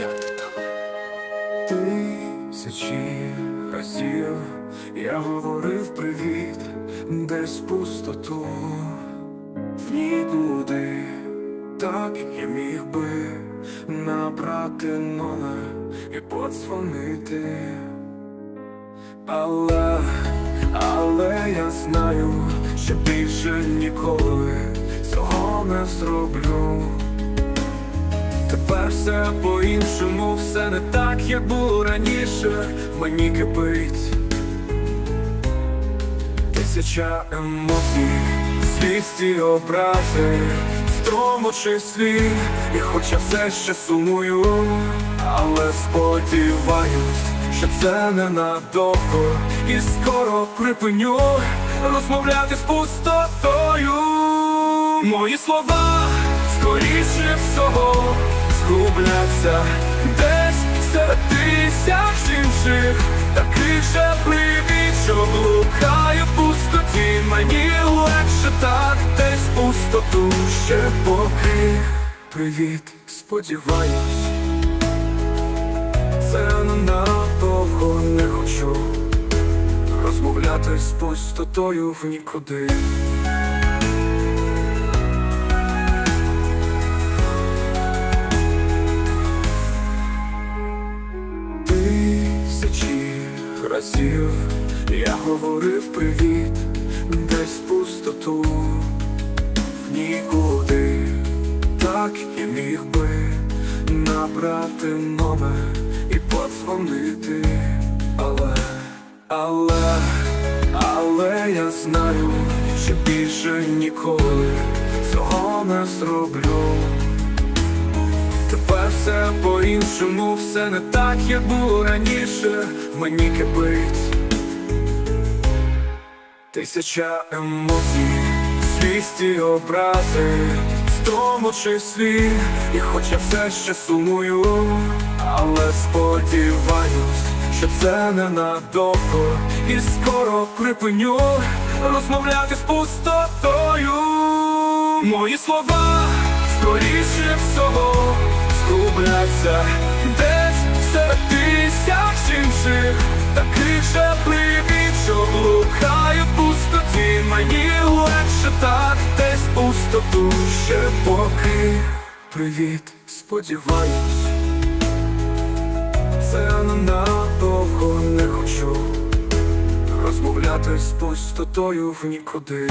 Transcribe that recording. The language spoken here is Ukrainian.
Як ти там? Тисячі разів я говорив привіт, десь пустоту в нікуди, так я міг би набрати номер і подзвонити. Але, але я знаю, що більше ніколи цього не зроблю. Все по-іншому, все не так, як було раніше, мені кипить Тисяча емоцій, злісті образи, в тому числі, і хоча все ще сумую, але сподіваюсь, що це ненадовго, і скоро припиню розмовляти з пустотою. Мої слова скоріше всього згубляться десь серед тисяч інших таких же привіт, що блукаю в пустоті. Мені легше так десь пустоту ще поки привіт, сподіваюсь, це ненадовго не хочу розмовляти з пустотою в нікуди. Тисячі разів я говорив привіт, десь пустоту. В нікуди, так і міг би набрати номер і подзвонити, але, але, але я знаю, що більше ніколи цього не зроблю. Все по-іншому, все не так, як було раніше, мені кипить Тисяча емоцій, свісті образи, в тому числі, і хоча все ще сумую, але сподіваюсь, що це ненадовго, і скоро припиню розмовляти з пустотою. Мої слова скоріше всього згубляться десь серед тисяч інших таких же привіт, що блукаю в пустоті. Мені легше так десь пустоту ще поки привіт, сподіваюсь, це ненадовго не хочу розмовляти з пустотою в нікуди.